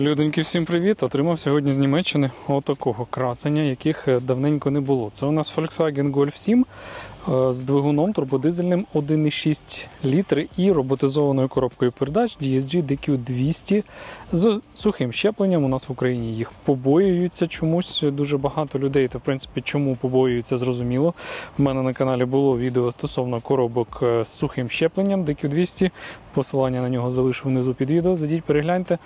Людоньки, всім привіт! Отримав сьогодні з Німеччини отакого красення, яких е, давненько не було. Це у нас Volkswagen Golf 7 е, з двигуном турбодизельним 1,6 літри і роботизованою коробкою передач DSG DQ200 з сухим щепленням. У нас в Україні їх побоюються чомусь. Дуже багато людей. Та в принципі, чому побоюються, зрозуміло. У мене на каналі було відео стосовно коробок е, з сухим щепленням DQ200. Посилання на нього залишу внизу під відео. Зайдіть, перегляньте.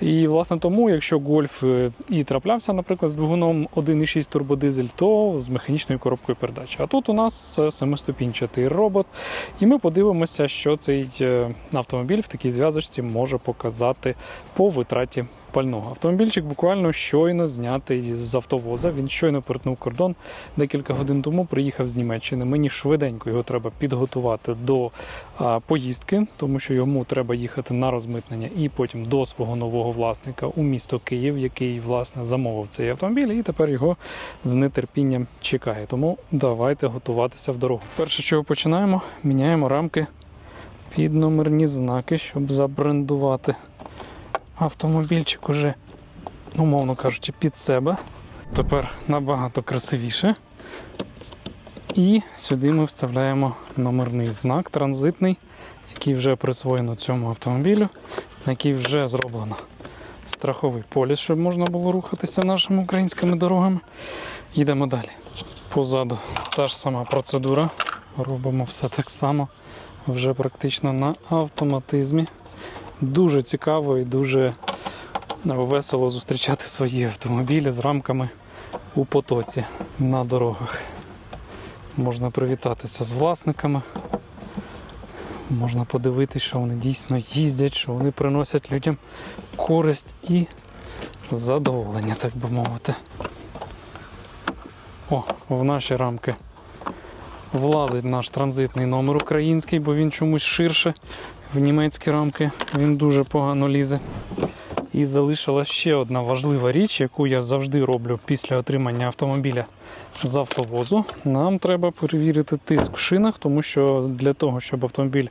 І власне тому, якщо гольф е, і траплявся, наприклад, з двигуном 1,6 турбодизель, то з механічною коробкою передач. А тут у нас семиступінчатий робот, і ми подивимося, що цей е, автомобіль в такій зв'язочці може показати по витраті пального. Автомобільчик буквально щойно знятий з автовоза. Він щойно перетнув кордон декілька годин тому. Приїхав з Німеччини. Мені швиденько його треба підготувати до поїздки, тому що йому треба їхати на розмитнення і потім до свого нового власника у місто Київ, який власне замовив цей автомобіль, і тепер його з нетерпінням чекає. Тому давайте готуватися в дорогу. Перше, чого починаємо, міняємо рамки під номерні знаки, щоб забрендувати автомобільчик уже, умовно кажучи, під себе. Тепер набагато красивіше. І сюди ми вставляємо номерний знак транзитний, який вже присвоєно цьому автомобілю, на який вже зроблено страховий поліс, щоб можна було рухатися нашими українськими дорогами. Йдемо далі. Позаду та ж сама процедура. Робимо все так само, вже практично на автоматизмі. Дуже цікаво і дуже весело зустрічати свої автомобілі з рамками у потоці на дорогах. Можна привітатися з власниками, можна подивитися, що вони дійсно їздять, що вони приносять людям користь і задоволення, так би мовити. О, в наші рамки влазить наш транзитний номер український, бо він чомусь ширше. В німецькі рамки він дуже погано лізе. І залишилась ще одна важлива річ, яку я завжди роблю після отримання автомобіля з автовозу. Нам треба перевірити тиск в шинах, тому що для того, щоб автомобіль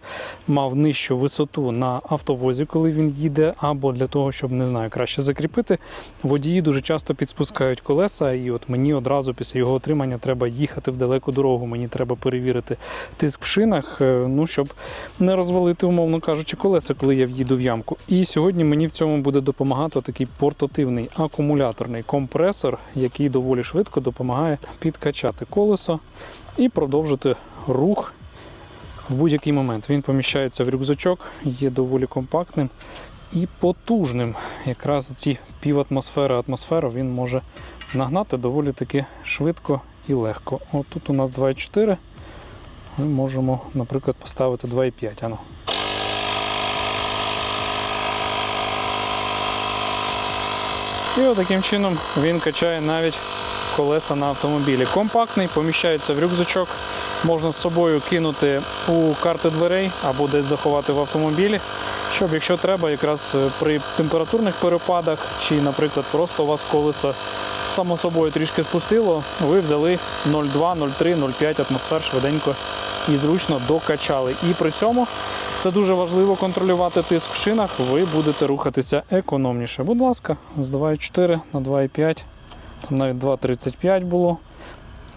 мав нижчу висоту на автовозі, коли він їде, або для того, щоб не знаю, краще закріпити, водії дуже часто підспускають колеса, і от мені одразу після його отримання треба їхати в далеку дорогу. Мені треба перевірити тиск в шинах, е, ну щоб не розвалити, умовно кажучи, колеса, коли я в'їду в ямку. І сьогодні мені в цьому буде допомагати такий портативний акумуляторний компресор, який доволі швидко допомагає підкачати колесо і продовжити рух в будь-який момент. Він поміщається в рюкзачок, є доволі компактним і потужним. Якраз ці пів атмосфери атмосферу він може нагнати доволі таки швидко і легко. От тут у нас 2,4. Ми можемо, наприклад, поставити 2,5. І таким чином він качає навіть колеса на автомобілі. Компактний, поміщається в рюкзачок, можна з собою кинути у карти дверей або десь заховати в автомобілі, щоб, якщо треба, якраз при температурних перепадах, чи, наприклад, просто у вас колесо само собою трішки спустило, ви взяли 0,2, 0,3, 0,5 атмосфер швиденько і зручно докачали. І при цьому це дуже важливо контролювати тиск в шинах, ви будете рухатися економніше. Будь ласка, з 2,4 на 2,5, там навіть 2,35 було.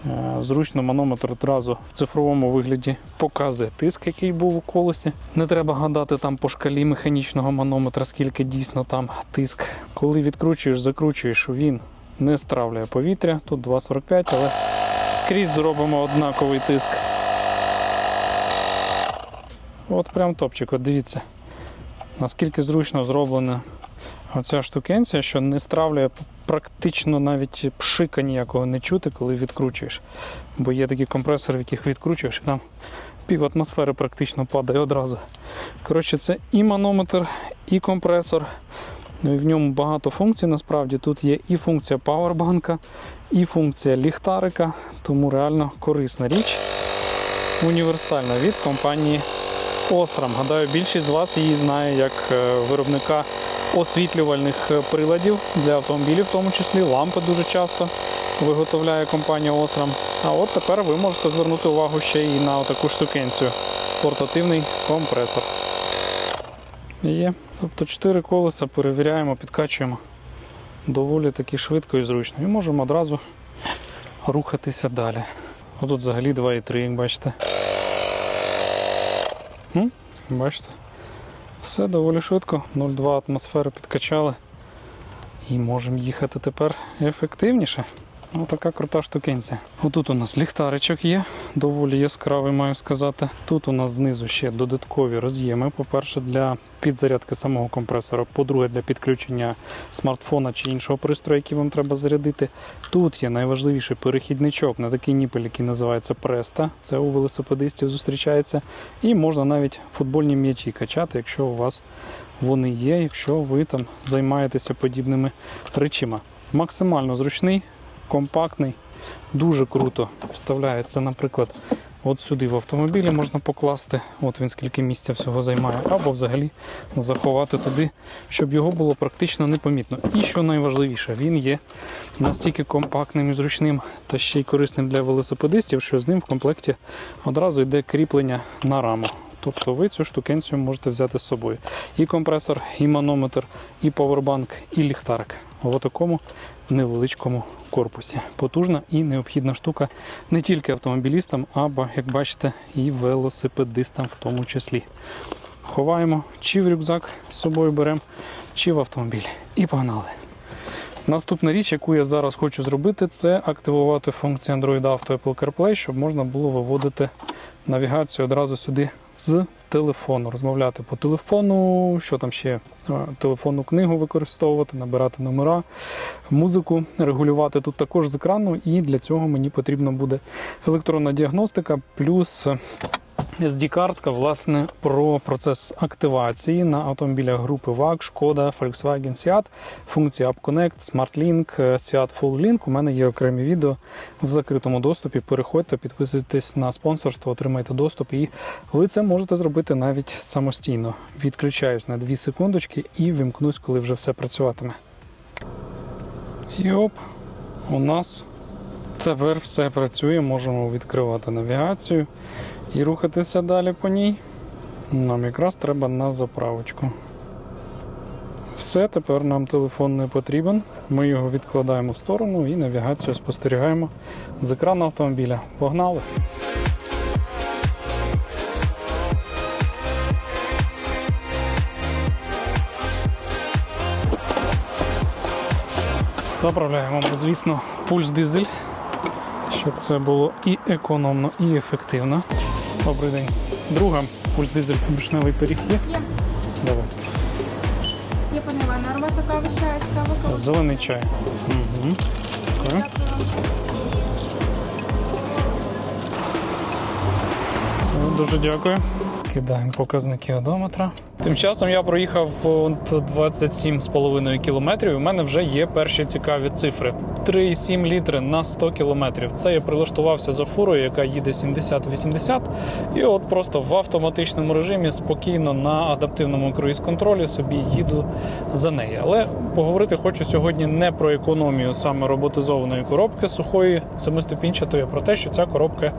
Е, Зручно манометр одразу в цифровому вигляді показує тиск, який був у колесі. Не треба гадати там по шкалі механічного манометра, скільки дійсно там тиск. Коли відкручуєш, закручуєш, він не стравлює повітря. Тут 2,45, але скрізь зробимо однаковий тиск. От прям топчик, от дивіться, наскільки зручно зроблена оця штукенція, що не стравлює практично навіть пшика ніякого не чути, коли відкручуєш. Бо є такі компресори, в яких відкручуєш, і там пів атмосфери практично падає одразу. Коротше, це і манометр, і компресор. Ну і в ньому багато функцій насправді. Тут є і функція павербанка, і функція ліхтарика, тому реально корисна річ. Універсальна від компанії Osram. Гадаю, більшість з вас її знає як е, виробника освітлювальних е, приладів для автомобілів, в тому числі лампи дуже часто виготовляє компанія Osram. А от тепер ви можете звернути увагу ще і на таку штукенцію портативний компресор. Є. Тобто 4 колеса перевіряємо, підкачуємо доволі таки швидко і зручно. І можемо одразу рухатися далі. Отут взагалі 2,3, як бачите. М? Бачите? Все доволі швидко. 0,2 атмосфери підкачали. І можемо їхати тепер ефективніше. Ось така крута штукенція. Отут у нас ліхтаричок є, доволі яскравий, маю сказати. Тут у нас знизу ще додаткові роз'єми. По-перше, для підзарядки самого компресора, по-друге, для підключення смартфона чи іншого пристрою, який вам треба зарядити. Тут є найважливіший перехідничок на такий ніпель, який називається Преста. Це у велосипедистів зустрічається. І можна навіть футбольні м'ячі качати, якщо у вас вони є, якщо ви там займаєтеся подібними речима. Максимально зручний, компактний, дуже круто вставляється, наприклад, от сюди в автомобілі можна покласти, от він скільки місця всього займає, або взагалі заховати туди, щоб його було практично непомітно. І що найважливіше, він є настільки компактним і зручним та ще й корисним для велосипедистів, що з ним в комплекті одразу йде кріплення на раму. Тобто ви цю штукенцію можете взяти з собою. І компресор, і манометр, і повербанк, і ліхтарик. В такому невеличкому корпусі. Потужна і необхідна штука не тільки автомобілістам, або, як бачите, і велосипедистам в тому числі. Ховаємо чи в рюкзак з собою беремо, чи в автомобіль. І погнали. Наступна річ, яку я зараз хочу зробити, це активувати функцію Android Auto Apple CarPlay, щоб можна було виводити навігацію одразу сюди з телефону, розмовляти по телефону, що там ще е, телефонну книгу використовувати, набирати номера, музику регулювати тут також з екрану, і для цього мені потрібна буде електронна діагностика плюс. SD-картка, власне, про процес активації на автомобілях групи VAG, Шкода, Volkswagen, Seat, функції App Connect, SmartLink, Seat Full Link. У мене є окремі відео в закритому доступі. Переходьте, підписуйтесь на спонсорство, отримайте доступ, і ви це можете зробити навіть самостійно. Відключаюсь на 2 секундочки і вимкнусь, коли вже все працюватиме. І оп, у нас тепер все працює. Можемо відкривати навігацію і рухатися далі по ній. Нам якраз треба на заправочку. Все, тепер нам телефон не потрібен. Ми його відкладаємо в сторону і навігацію спостерігаємо з екрану автомобіля. Погнали! Заправляємо, звісно, пульс дизель, щоб це було і економно, і ефективно. Добрий день. Друга пульс дизель вишневий пиріг є. Є. Давай. Є пані Івана, ароматна кава, чай, кава, кава. Зелений чай. Угу. Дякую. Все, дуже дякую. Кидаємо показники одометра. Тим часом я проїхав 27,5 кілометрів. У мене вже є перші цікаві цифри: 3,7 літри на 100 кілометрів. Це я прилаштувався за фурою, яка їде 70-80. І от просто в автоматичному режимі спокійно на адаптивному круїз-контролі собі їду за неї. Але поговорити хочу сьогодні не про економію саме роботизованої коробки сухої семиступінчатої, а про те, що ця коробка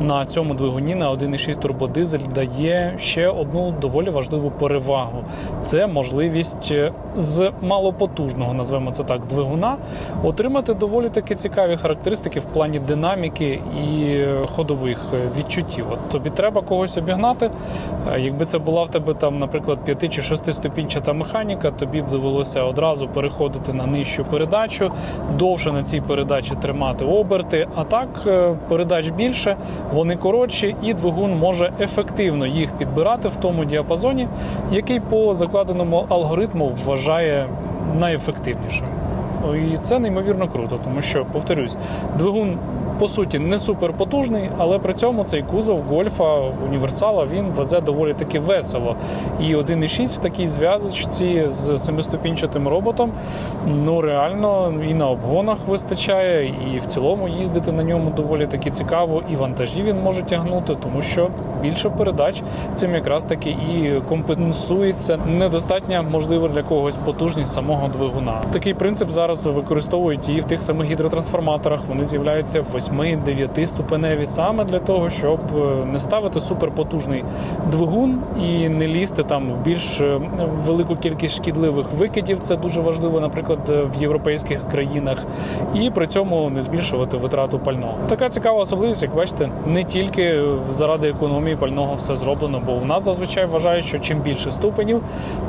на цьому двигуні на 1,6 турбодизель дає ще одну доволі важливу перевагу. Це можливість е, з малопотужного, назвемо це так, двигуна отримати доволі таки цікаві характеристики в плані динаміки і е, ходових е, відчуттів. От тобі треба когось обігнати. Якби це була в тебе там, наприклад, 5 чи 6 ступінчата механіка, тобі б довелося одразу переходити на нижчу передачу, довше на цій передачі тримати оберти. А так передач більше, вони коротші, і двигун може ефективно їх підбирати в тому діапазоні, який по закладеному алгоритму вважає найефективнішим. І це неймовірно круто, тому що, повторюсь, двигун по суті не суперпотужний, але при цьому цей кузов гольфа універсала він везе доволі таки весело. І 1,6 в такій зв'язочці з семиступінчатим роботом ну реально і на обгонах вистачає, і в цілому їздити на ньому доволі таки цікаво, і вантажі він може тягнути, тому що більше передач цим якраз таки і компенсується недостатня, можливо, для когось потужність самого двигуна. Такий принцип зараз використовують і в тих самих гідротрансформаторах. Вони з'являються в 8-9 ступеневі, саме для того, щоб е, не ставити суперпотужний двигун і не лізти там в більш е, велику кількість шкідливих викидів. Це дуже важливо, наприклад, е, в європейських країнах, і при цьому не збільшувати витрату пального. Така цікава особливість, як бачите, не тільки заради економії пального все зроблено, бо у нас зазвичай вважають, що чим більше ступенів,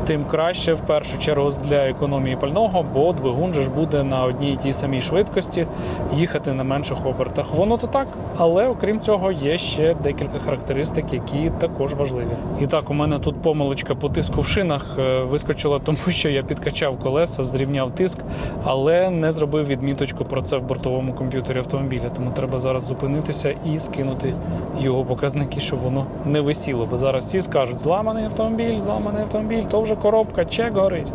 тим краще в першу чергу для економії пального, бо двигун же ж буде на одній і тій самій швидкості їхати на менших обертах. Воно то так, але окрім цього є ще декілька характеристик, які також важливі. І так, у мене тут помилочка по тиску в шинах е, вискочила, тому що я підкачав колеса, зрівняв тиск, але не зробив відміточку про це в бортовому комп'ютері автомобіля. Тому треба зараз зупинитися і скинути його показники, щоб воно не висіло. Бо зараз всі скажуть, зламаний автомобіль, зламаний автомобіль, то вже коробка, чек горить.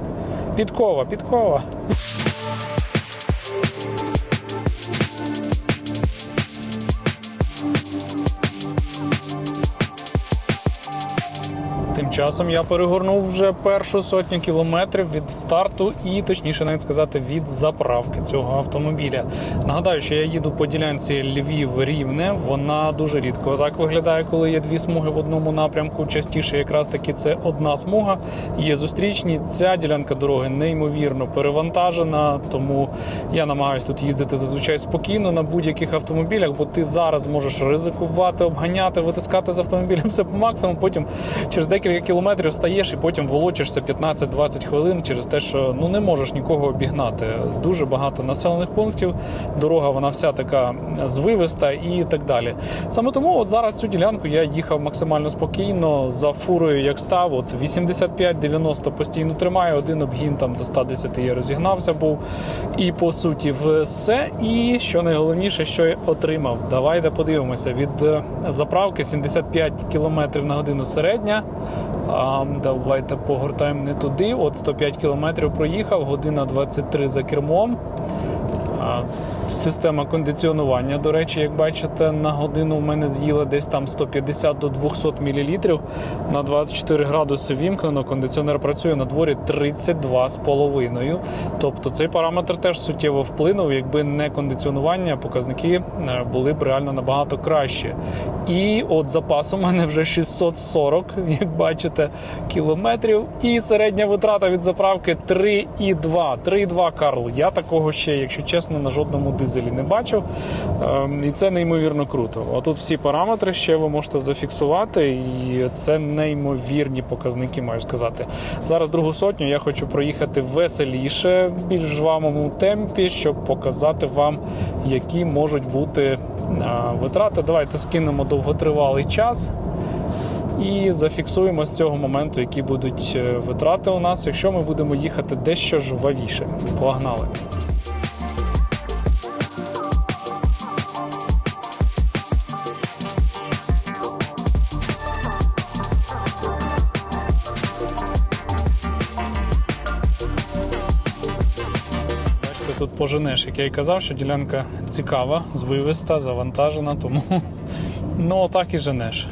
Підкова, підкова. Часом я перегорнув вже першу сотню кілометрів від старту і, точніше навіть сказати, від заправки цього автомобіля. Нагадаю, що я їду по ділянці Львів-Рівне. Вона дуже рідко так виглядає, коли є дві смуги в одному напрямку. Частіше, якраз таки, це одна смуга. Є зустрічні. Ця ділянка дороги неймовірно перевантажена, тому я намагаюся тут їздити зазвичай спокійно на будь-яких автомобілях, бо ти зараз можеш ризикувати, обганяти, витискати з автомобілем все по максимуму. Потім через декілька кілометрів стаєш і потім волочишся 15-20 хвилин через те, що ну не можеш нікого обігнати. Дуже багато населених пунктів. Дорога вона вся така звивиста і так далі. Саме тому, от зараз цю ділянку я їхав максимально спокійно за фурою, як став. От 85-90 постійно тримаю. Один обгін там до 110 я розігнався був. І по суті, все. І що найголовніше, що я отримав. Давайте подивимося. Від е, заправки 75 км на годину середня. А, давайте погортаємо не туди. От 105 км проїхав, година 23 за кермом. Система кондиціонування, до речі, як бачите, на годину в мене з'їла десь там 150 до 200 мл. На 24 градуси вімкнено. Кондиціонер працює на дворі 32,5. Тобто цей параметр теж суттєво вплинув. Якби не кондиціонування, показники е, були б реально набагато краще. І от запас у мене вже 640, як бачите, кілометрів. І середня витрата від заправки 3,2. 3,2 Карл. Я такого ще, якщо чесно, на жодному дизелі не бачив. Ем, І це неймовірно круто. А тут всі параметри ще ви можете зафіксувати, і це неймовірні показники, маю сказати. Зараз другу сотню я хочу проїхати веселіше, більш жвавому темпі, щоб показати вам, які можуть бути витрати. Давайте скинемо довготривалий час. І зафіксуємо з цього моменту, які будуть е, витрати у нас, якщо ми будемо їхати дещо жвавіше. Погнали! Поженеш, як я і казав, що ділянка цікава, звивиста, завантажена, тому ну так і женеш.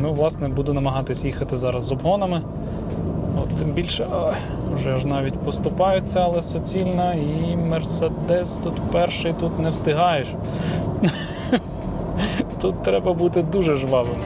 Ну, власне, буду намагатись їхати зараз з обгонами. От, тим більше ой, вже ж навіть поступаються, але суцільна, і Мерседес тут перший, тут не встигаєш. Тут треба бути дуже жвавим.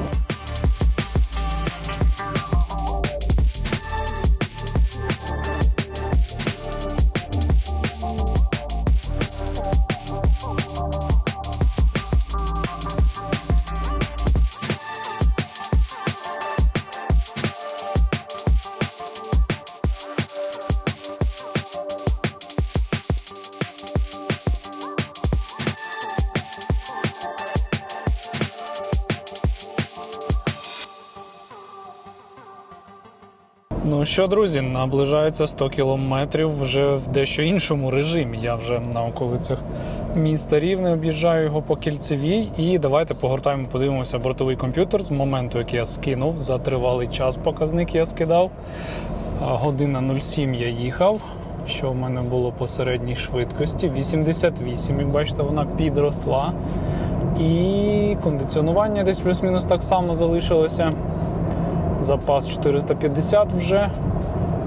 Що, друзі, наближається 100 кілометрів вже в дещо іншому режимі. Я вже на околицях міста Рівне об'їжджаю його по кільцевій. І давайте погортаємо, подивимося бортовий комп'ютер з моменту, як я скинув. За тривалий час показник я скидав. Година 07 я їхав. Що в мене було по середній швидкості? 88, як бачите, вона підросла. І кондиціонування десь плюс-мінус так само залишилося запас 450 вже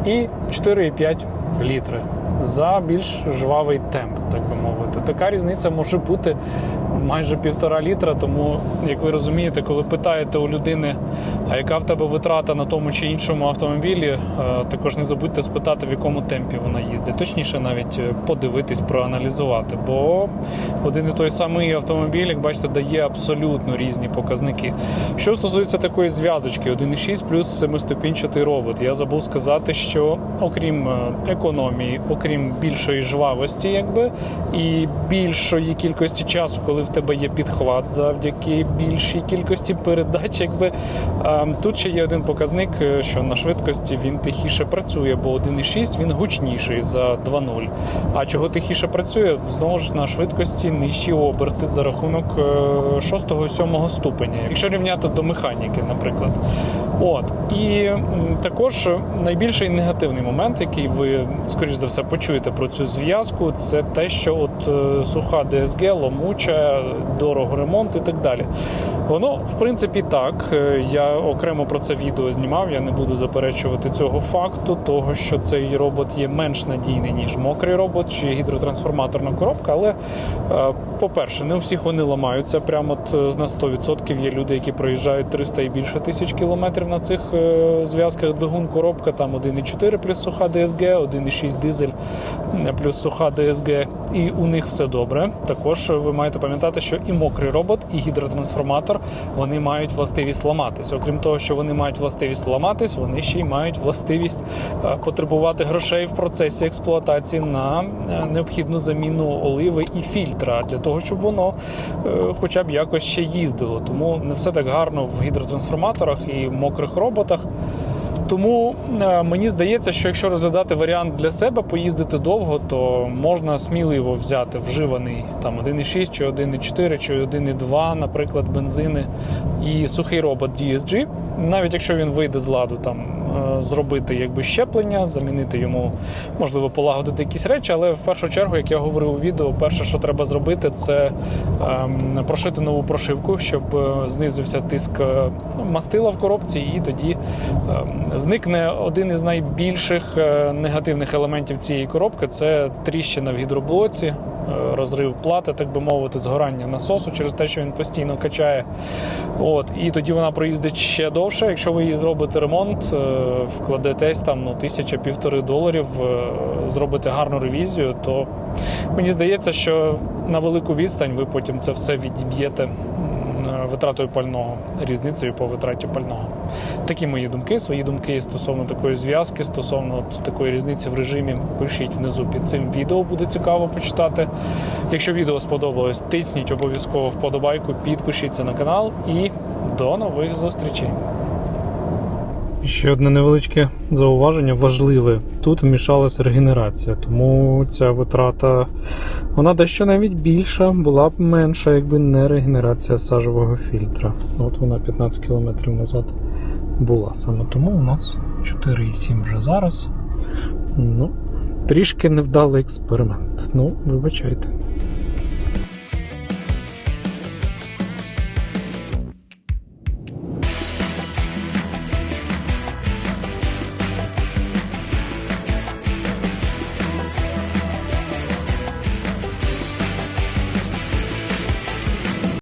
і 4,5 літри за більш жвавий темп, так би мовити. Така різниця може бути майже півтора літра. Тому, як ви розумієте, коли питаєте у людини, а яка в тебе витрата на тому чи іншому автомобілі, е, також не забудьте спитати, в якому темпі вона їздить. Точніше, навіть е, подивитись, проаналізувати. Бо один і той самий автомобіль, як бачите, дає абсолютно різні показники. Що стосується такої зв'язочки 1.6 плюс семиступінчатий робот, я забув сказати, що окрім е, економії, окрім більшої жвавості, якби і більшої кількості часу, коли в тебе є підхват завдяки більшій кількості передач, якби е, тут ще є один показник, е, що на швидкості він тихіше працює, бо 1.6 він гучніший за 2.0. А чого тихіше працює? Знову ж на швидкості нижчі оберти за рахунок 6-7 ступеня, якщо рівняти до механіки, наприклад. От і також найбільший негативний момент, який ви скоріш за все почуєте про цю зв'язку, це те, що от е, суха ДСГ, ломуча, дорого ремонт і так далі. Воно, в принципі, так. Е, Я окремо про це відео знімав. Я не буду заперечувати цього факту, того що цей робот є менш надійний ніж мокрий робот чи гідротрансформаторна коробка. Але, е, по-перше, не у всіх вони ламаються. Прямо от е, на 100% є люди, які проїжджають 300 і більше тисяч кілометрів на цих зв'язках. Двигун коробка там 1,4 плюс суха ДСГ, 1,6 дизель плюс суха ДСГ, і у них все добре. Також ви маєте пам'ятати, що і мокрий робот, і гідротрансформатор вони мають властивість ламатись. Окрім того, що вони мають властивість ламатись, вони ще й мають властивість е, потребувати грошей в процесі експлуатації на е, необхідну заміну оливи і фільтра для того, щоб воно е, хоча б якось ще їздило. Тому не все так гарно в гідротрансформаторах і мокрих роботах. Тому е, мені здається, що якщо розглядати варіант для себе поїздити довго, то можна сміливо взяти вживаний там 1,6 чи 1,4 чи 1,2, наприклад, бензини і сухий робот DSG. Навіть якщо він вийде з ладу, там зробити якби щеплення, замінити йому, можливо, полагодити якісь речі. Але в першу чергу, як я говорив у відео, перше, що треба зробити, це ем, прошити нову прошивку, щоб е, знизився тиск е, мастила в коробці, і тоді ем, зникне один із найбільших е, негативних елементів цієї коробки це тріщина в гідроблоці, е, розрив плати, так би мовити, згорання насосу через те, що він постійно качає. От, і тоді вона проїздить ще довше. Якщо ви її зробите ремонт, е, вкладетесь там ну, тисяча півтори доларів, е, зробите гарну ревізію, то мені здається, що на велику відстань ви потім це все відіб'єте е, витратою пального, різницею по витраті пального. Такі мої думки, свої думки стосовно такої зв'язки, стосовно от такої різниці в режимі, пишіть внизу під цим відео, буде цікаво почитати. Якщо відео сподобалось, тисніть обов'язково вподобайку, підпишіться на канал і до нових зустрічей. Ще одне невеличке зауваження, важливе. Тут вмішалася регенерація, тому ця витрата вона дещо навіть більша, була б менша, якби не регенерація сажового фільтра. От вона 15 км назад була. Саме тому у нас 4,7 вже зараз. Ну, трішки невдалий експеримент. Ну, вибачайте.